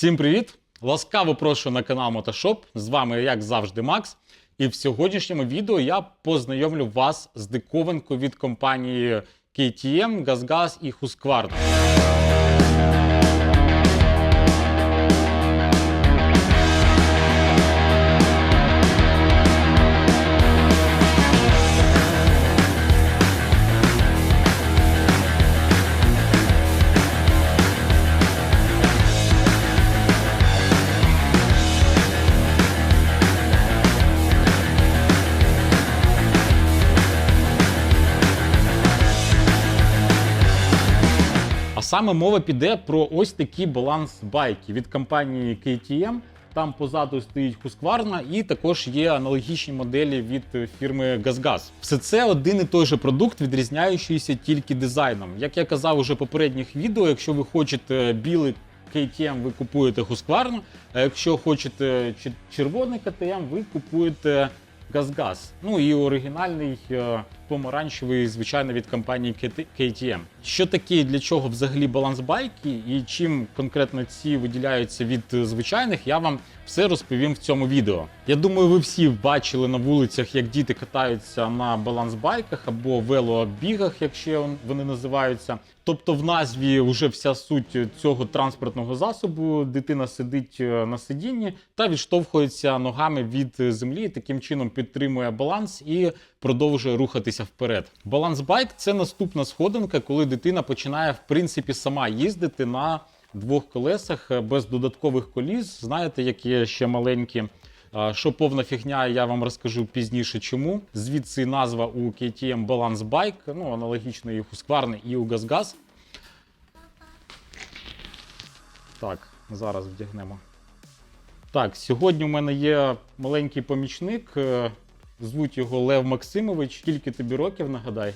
Всім привіт! Ласкаво прошу на канал Мотошоп. З вами, як завжди, Макс. І в сьогоднішньому відео я познайомлю вас з диковинкою від компанії KTM, GazGaz і Husqvarna. Саме мова піде про ось такі баланс-байки від компанії KTM. Там позаду стоїть Husqvarna і також є аналогічні моделі від фірми GazGaz. Все це один і той же продукт, відрізняючийся тільки дизайном. Як я казав уже в попередніх відео, якщо ви хочете білий KTM, ви купуєте Husqvarna, а якщо хочете чер- червоний KTM, ви купуєте GazGaz. Ну і оригінальний е, помаранчевий, звичайно, від компанії KT- KTM. Що таке і для чого взагалі балансбайки і чим конкретно ці виділяються від звичайних, я вам все розповім в цьому відео. Я думаю, ви всі бачили на вулицях, як діти катаються на балансбайках або велобігах, якщо вони називаються. Тобто в назві вже вся суть цього транспортного засобу. Дитина сидить е, на сидінні та відштовхується ногами від землі, таким чином підтримує баланс і продовжує рухатися вперед. Балансбайк це наступна сходинка, коли дитина починає в принципі сама їздити на двох колесах е, без додаткових коліс. Знаєте, як є ще маленькі. Що повна фігня, я вам розкажу пізніше чому. Звідси назва у KTM Balance Bike, ну аналогічно і у Husqvarna, і у GazGaz. Так, зараз вдягнемо. Так, сьогодні у мене є маленький помічник. Звуть його Лев Максимович. Скільки тобі років, нагадай?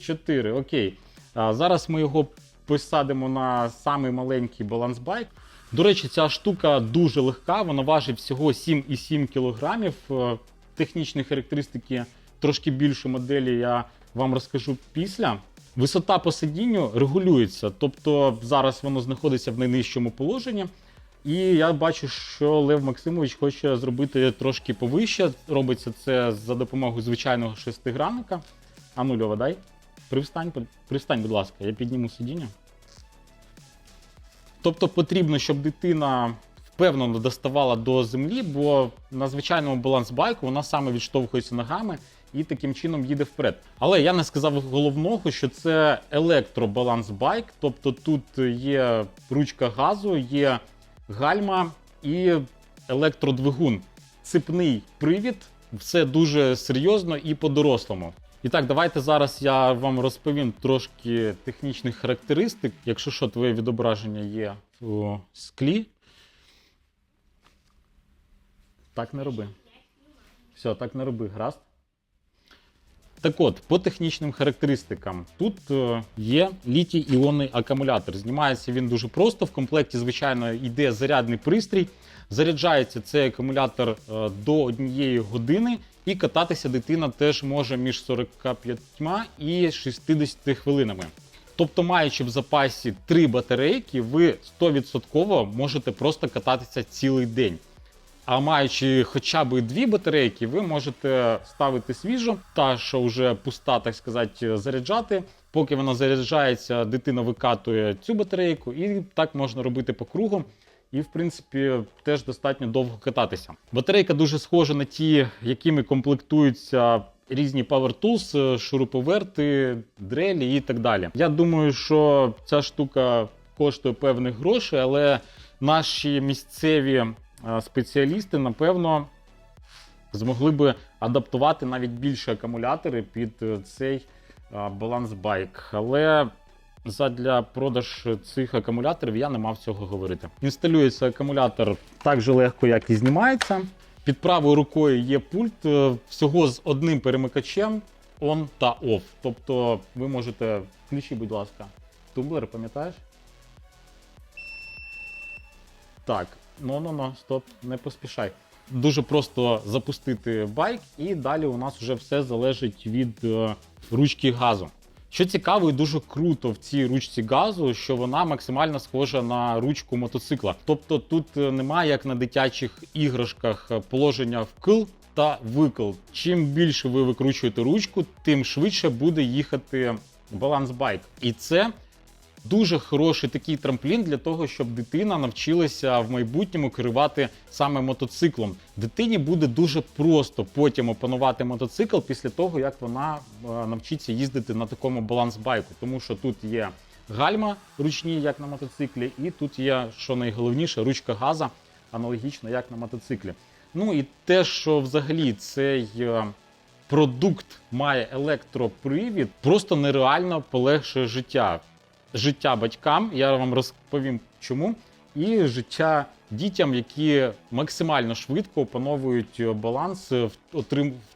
Чотири, окей. А, зараз ми його посадимо на самий маленький балансбайк. До речі, ця штука дуже легка, вона важить всього 7,7 кг. Е, Технічні характеристики трошки більше моделі я вам розкажу після. Висота по сидінню регулюється, тобто зараз воно знаходиться в найнижчому положенні. І я бачу, що Лев Максимович хоче зробити трошки повище. Робиться це за допомогою звичайного шестигранника. А ну, Льова, дай. Привстань, привстань, будь ласка, я підніму сидіння. Тобто потрібно, щоб дитина впевнено доставала до землі, бо на звичайному балансбайку вона саме відштовхується ногами і таким чином їде вперед. Але я не сказав головного, що це електробалансбайк, тобто тут є ручка газу, є гальма і електродвигун. Ципний привід, все дуже серйозно і по-дорослому. І так, давайте зараз я вам розповім трошки технічних характеристик. Якщо що, твоє відображення є у склі. Так не роби. Все, так не роби, гаразд. Так от, по технічним характеристикам, тут е, є літій іонний акумулятор. Знімається він дуже просто. В комплекті, звичайно, йде зарядний пристрій. Заряджається цей акумулятор е, до однієї години, і кататися дитина теж може між 45 і 60 хвилинами. Тобто, маючи в запасі три батарейки, ви 100% можете просто кататися цілий день. А маючи хоча б дві батарейки, ви можете ставити свіжу, та що вже пуста, так сказати, заряджати. Поки вона заряджається, дитина викатує цю батарейку, і так можна робити по кругу. І, в принципі, теж достатньо довго кататися. Батарейка дуже схожа на ті, якими комплектуються різні Power Tools, шуруповерти, дрелі і так далі. Я думаю, що ця штука коштує певних грошей, але наші місцеві е, спеціалісти, напевно, змогли би адаптувати навіть більше акумулятори під е, цей е, балансбайк. Але задля продаж цих акумуляторів я не мав цього говорити. Інсталюється акумулятор так же легко, як і знімається. Під правою рукою є пульт е, всього з одним перемикачем on та off. Тобто ви можете. Включи, будь ласка, тумблер, пам'ятаєш? Так, ну ну ну стоп, не поспішай. Дуже просто запустити байк, і далі у нас вже все залежить від е, ручки газу. Що цікаво і дуже круто в цій ручці газу, що вона максимально схожа на ручку мотоцикла. Тобто тут е, немає як на дитячих іграшках е, положення вкл та викл. Чим більше ви викручуєте ручку, тим швидше буде їхати балансбайк. І це дуже хороший такий трамплін для того, щоб дитина навчилася в майбутньому керувати саме мотоциклом. Дитині буде дуже просто потім опанувати мотоцикл після того, як вона е, навчиться їздити на такому балансбайку, тому що тут є гальма ручні, як на мотоциклі, і тут є, що найголовніше, ручка газа, аналогічно як на мотоциклі. Ну і те, що взагалі цей е, продукт має електропривід, просто нереально полегшує життя. Життя батькам, я вам розповім чому, і життя дітям, які максимально швидко опановують е, баланс, е,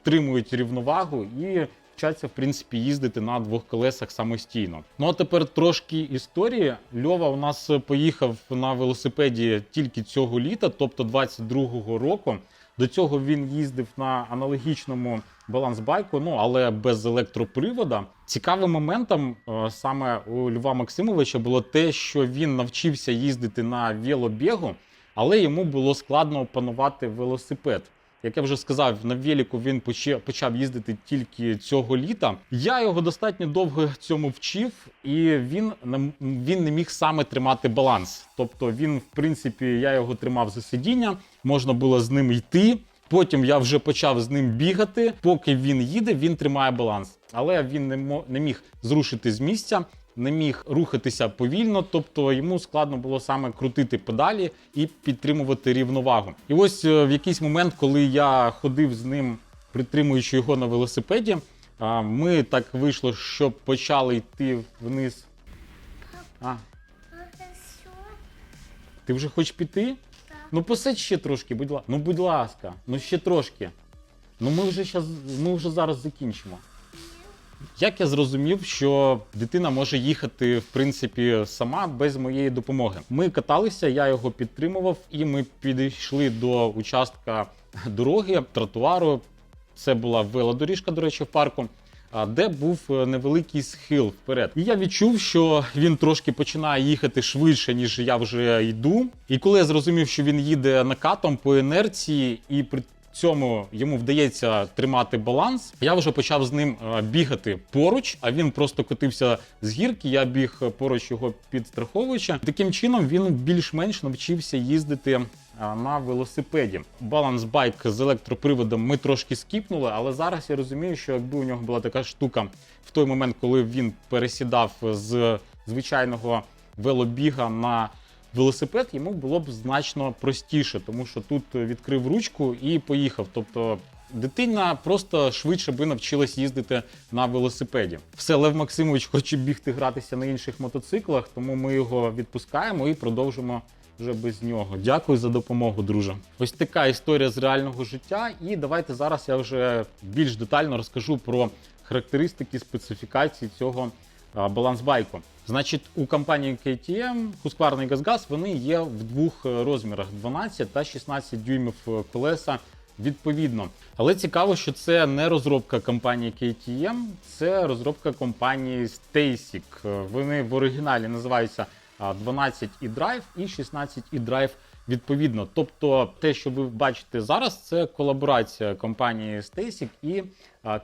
втримують рівновагу і вчаться, в принципі, їздити на двох колесах самостійно. Ну а тепер трошки історії. Льова у нас е, поїхав на велосипеді тільки цього літа, тобто 22-го року. До цього він їздив на аналогічному балансбайку, ну але без електропривода. Цікавим моментом е, саме у Льва Максимовича було те, що він навчився їздити на велобігу, але йому було складно опанувати велосипед. Як я вже сказав, на велику він почав їздити тільки цього літа. Я його достатньо довго цьому вчив, і він він не міг саме тримати баланс. Тобто він, в принципі, я його тримав за сидіння, можна було з ним йти. Потім я вже почав з ним бігати. Поки він їде, він тримає баланс. Але він не, мо- не міг зрушити з місця, не міг рухатися повільно, тобто йому складно було саме крутити педалі і підтримувати рівновагу. І ось е, в якийсь момент, коли я ходив з ним, притримуючи його на велосипеді, ми так вийшло, що почали йти вниз. А, ти вже хочеш піти? Ну посидь ще трошки, будь ласка. Ну, будь ласка, ну ще трошки. Ну ми вже щас, ми вже зараз закінчимо. Як я зрозумів, що дитина може їхати в принципі сама без моєї допомоги. Ми каталися, я його підтримував, і ми підійшли до участка дороги, тротуару. Це була велодоріжка, до речі, в парку. А, Де був е, невеликий схил вперед, і я відчув, що він трошки починає їхати швидше, ніж я вже йду. І коли я зрозумів, що він їде накатом по інерції, і при цьому йому вдається тримати баланс. Я вже почав з ним е, бігати поруч, а він просто котився з гірки. Я біг поруч його підстраховуючи. Таким чином він більш-менш навчився їздити е, на велосипеді. Баланс байк з електроприводом ми трошки скіпнули, але зараз я розумію, що якби у нього була така штука в той момент, коли він пересідав з звичайного велобіга на велосипед йому було б значно простіше, тому що тут відкрив ручку і поїхав. Тобто дитина просто швидше би навчилась їздити на велосипеді. Все, Лев Максимович хоче бігти гратися на інших мотоциклах, тому ми його відпускаємо і продовжимо. Вже без нього. Дякую за допомогу, друже. Ось така історія з реального життя. І давайте зараз я вже більш детально розкажу про характеристики специфікації цього балансбайку. Значить, у компанії KTM Husqvarna і GazGaz вони є в двох е, розмірах: 12 та 16 дюймів е, колеса відповідно. Але цікаво, що це не розробка компанії KTM, це розробка компанії Stasic. Е, Вони в оригіналі називаються 12 і Drive і 16 і Drive відповідно. Тобто, те, що ви бачите зараз, це колаборація компанії Stasic і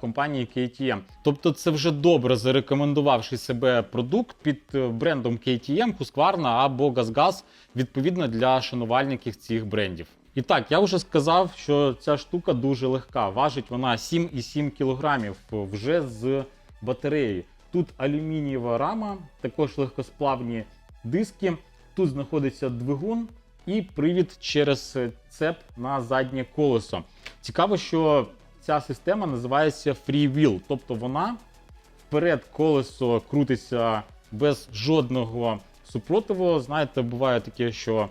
компанії KTM. Тобто, це вже добре зарекомендувавши себе продукт під е, брендом KTM, Husqvarna або GazGaz, відповідно для шанувальників цих брендів. І так, я вже сказав, що ця штука дуже легка. Важить вона 7,7 кг вже з батареї. Тут алюмінієва рама, також легкосплавні диски. Тут знаходиться двигун і привід через цеп на заднє колесо. Цікаво, що ця система називається Freewheel, тобто вона вперед колесо крутиться без жодного супротиву. Знаєте, буває таке, що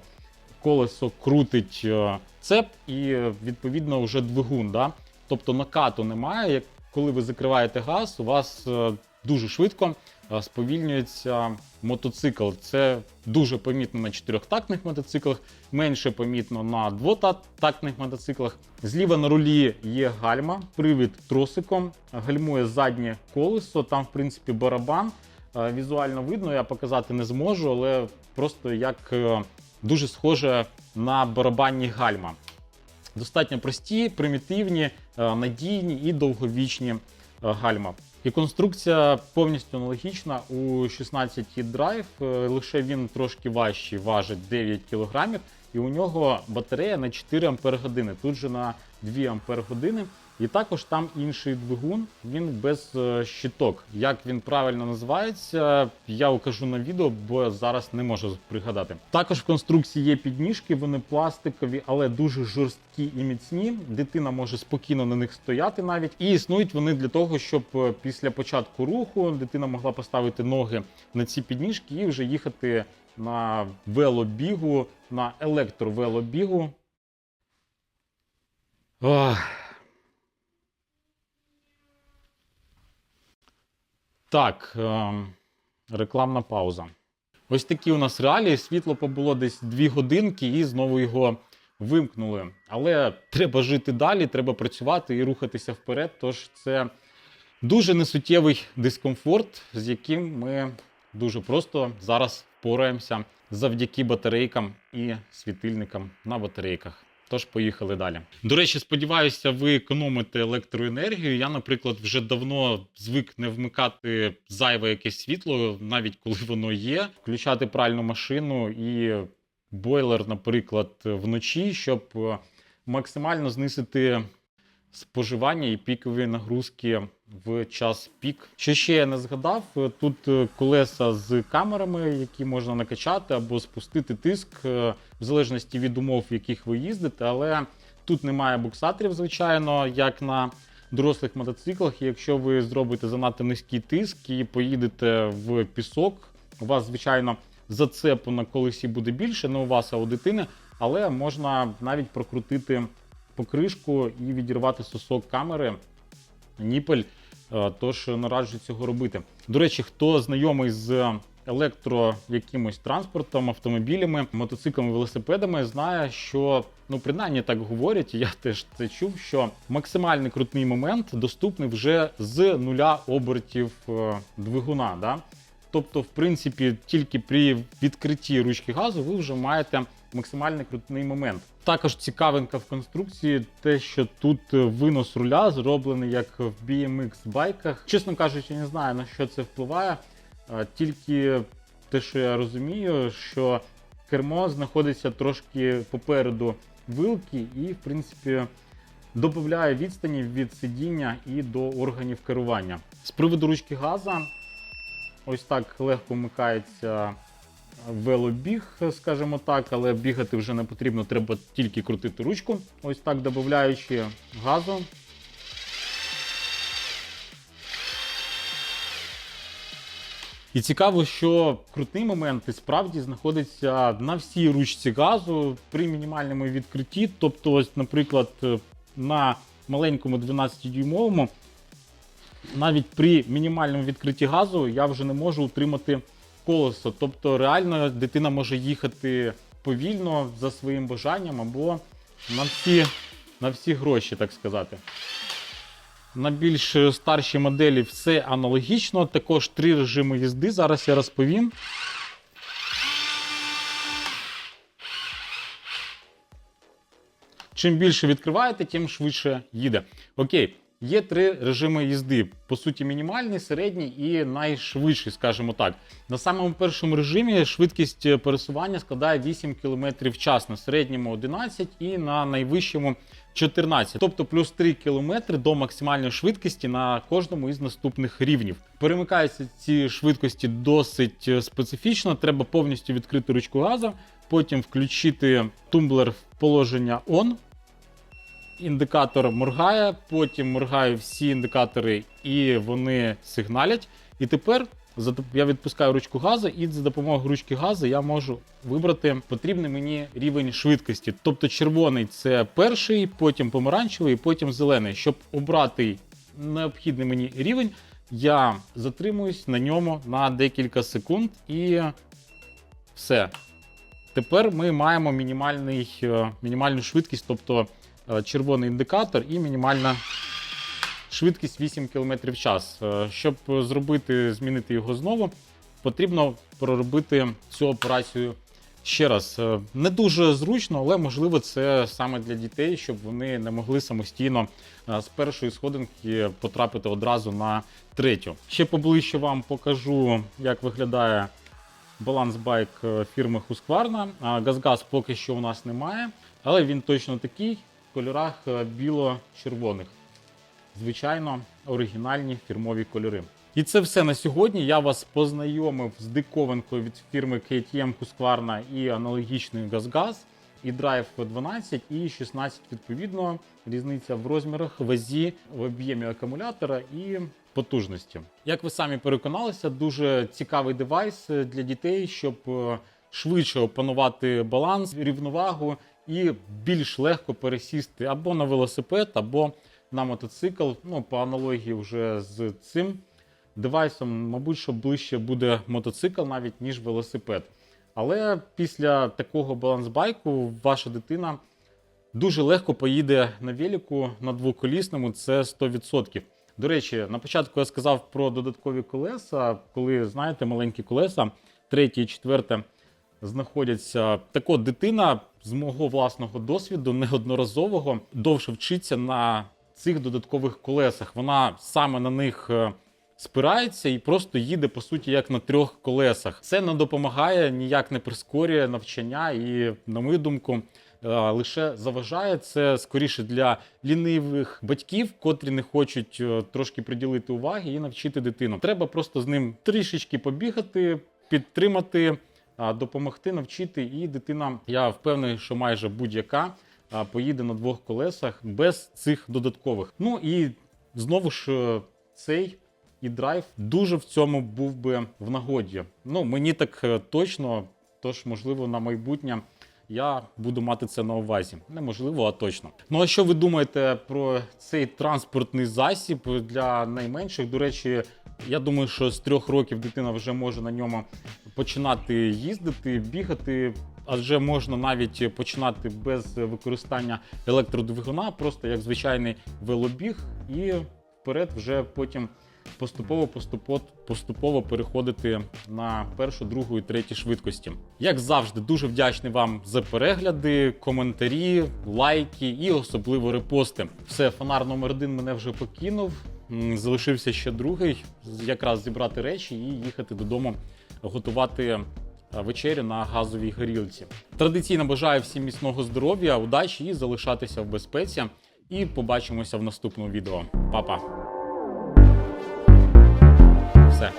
колесо крутить е, цеп і відповідно вже двигун. Да? Тобто накату немає. Коли ви закриваєте газ, у вас е, дуже швидко сповільнюється мотоцикл. Це дуже помітно на чотирьохтактних мотоциклах, менше помітно на двотактних мотоциклах. Зліва на рулі є гальма, привід тросиком, гальмує заднє колесо. Там, в принципі, барабан. Е, Візуально видно, я показати не зможу, але просто як е, дуже схоже на барабанні гальма. Достатньо прості, примітивні, е, надійні і довговічні е, гальма. І конструкція повністю аналогічна у 16 Drive, е, лише він трошки важчий, важить 9 кг, і у нього батарея на 4 Ампер години, тут же на 2 Ампер години. І також там інший двигун, він без е, щиток. Як він правильно називається, я укажу на відео, бо зараз не можу пригадати. Також в конструкції є підніжки, вони пластикові, але дуже жорсткі і міцні. Дитина може спокійно на них стояти навіть. І існують вони для того, щоб е, після початку руху дитина могла поставити ноги на ці підніжки і вже їхати на велобігу, на електровелобігу. Ох. Так, е, рекламна пауза. Ось такі у нас реалії. Світло побуло десь 2 годинки і знову його вимкнули. Але треба жити далі, треба працювати і рухатися вперед. Тож це дуже несуттєвий дискомфорт, з яким ми дуже просто зараз впораємося завдяки батарейкам і світильникам на батарейках. Тож поїхали далі. До речі, сподіваюся, ви економите електроенергію. Я, наприклад, вже давно звик не вмикати зайве якесь світло, навіть коли воно є, включати пральну машину і бойлер, наприклад, вночі, щоб е, максимально знизити споживання і пікові нагрузки в час пік. Що ще я не згадав, е, тут е, колеса з камерами, які можна накачати або спустити тиск, е, в залежності від умов, в яких ви їздите, але тут немає буксаторів, звичайно, як на дорослих мотоциклах. І якщо ви зробите занадто низький тиск і поїдете в пісок, у вас, звичайно, зацепу на колесі буде більше, не у вас, а у дитини, але можна навіть прокрутити покришку і відірвати сосок камери, ніпель. Е, Тож не раджу цього робити. До речі, хто знайомий з електро якимось транспортом, автомобілями, мотоциклами, велосипедами, знає, що ну принаймні так говорять, я теж це чув. Що максимальний крутний момент доступний вже з нуля обертів е, двигуна. Да? Тобто, в принципі, тільки при відкритті ручки газу ви вже маєте максимальний крутний момент. Також цікавинка в конструкції, те, що тут е, винос руля зроблений як в BMX байках. Чесно кажучи, не знаю на що це впливає. Тільки те, що я розумію, що кермо знаходиться трошки попереду вилки, і, в принципі, додає відстані від сидіння і до органів керування. З приводу ручки газа, ось так легко вмикається велобіг, скажімо так, але бігати вже не потрібно, треба тільки крутити ручку. Ось так додаючи газу. І цікаво, що крутий момент і справді знаходиться на всій ручці газу при мінімальному відкритті. Тобто, ось, наприклад, на маленькому 12-дюймовому, навіть при мінімальному відкритті газу я вже не можу утримати колесо. Тобто, реально дитина може їхати повільно за своїм бажанням або на всі, на всі гроші, так сказати. На більш старші моделі все аналогічно. Також три режими їзди. Зараз я розповім. Чим більше відкриваєте, тим швидше їде. Окей, є три режими їзди. По суті, мінімальний, середній і найшвидший, скажімо так. На самому першому режимі швидкість пересування складає 8 км в час, на середньому 11 і на найвищому 14, тобто плюс 3 км до максимальної швидкості на кожному із наступних рівнів. Перемикаються ці швидкості досить специфічно. Треба повністю відкрити ручку газу, потім включити тумблер в положення ON. Індикатор моргає, потім моргають всі індикатори і вони сигналять. І тепер я відпускаю ручку газу, і за допомогою ручки газу я можу вибрати потрібний мені рівень швидкості. Тобто червоний це перший, потім помаранчевий, потім зелений. Щоб обрати необхідний мені рівень, я затримуюсь на ньому на декілька секунд і все. Тепер ми маємо мінімальний, е, мінімальну швидкість, тобто червоний індикатор і мінімальна швидкість 8 км в час. Е, Щоб зробити, змінити його знову, потрібно проробити цю операцію ще раз. Е, Не дуже зручно, але можливо це саме для дітей, щоб вони не могли самостійно е, з першої сходинки потрапити одразу на третю. Ще поближче вам покажу, як виглядає баланс байк е, фірми Husqvarna. Газгаз поки що у нас немає, але він точно такий в кольорах е, біло-червоних. Звичайно, оригінальні фірмові кольори. І це все на сьогодні. Я вас познайомив з диковинкою від фірми KTM Husqvarna і аналогічний Газгаз, і Drive 12 і 16 відповідно. Різниця в розмірах, вазі, в об'ємі акумулятора і потужності. Як ви самі переконалися, дуже цікавий девайс для дітей, щоб е, швидше опанувати баланс, рівновагу і більш легко пересісти або на велосипед, або на мотоцикл. Ну, по аналогії вже з цим девайсом, мабуть, що ближче буде мотоцикл навіть ніж велосипед. Але після такого балансбайку ваша дитина дуже легко поїде на велику на двоколісному, це 100%. До речі, на початку я сказав про додаткові колеса, коли знаєте, маленькі колеса, третє і четверте знаходяться. Так от дитина з мого власного досвіду неодноразового довше вчиться на цих додаткових колесах. Вона саме на них е, спирається і просто їде по суті як на трьох колесах. Це не допомагає, ніяк не прискорює навчання і, на мою думку. е, Лише заважає це скоріше для лінивих батьків, котрі не хочуть е, трошки приділити уваги і навчити дитину. Треба просто з ним трішечки побігати, підтримати, допомогти, навчити. І дитина, я впевнений, що майже будь-яка поїде на двох колесах без цих додаткових. Ну і знову ж е, цей і драйв дуже в цьому був би в нагоді. Ну мені так е, точно, тож можливо на майбутнє. Я буду мати це на увазі. Неможливо, а точно. Ну а що ви думаєте про цей транспортний засіб для найменших? До речі, я думаю, що з трьох років дитина вже може на ньому починати їздити, бігати. Адже можна навіть починати без використання електродвигуна, просто як звичайний велобіг, і вперед вже потім поступово поступово, поступово переходити на першу, другу і третю швидкості. Як завжди, дуже вдячний вам за перегляди, коментарі, лайки і особливо репости. Все, фонар номер один мене вже покинув. Залишився ще другий, якраз зібрати речі і їхати додому готувати е, вечерю на газовій горілці. Традиційно бажаю всім міцного здоров'я, удачі і залишатися в безпеці. І побачимося в наступному відео. Па-па! Все.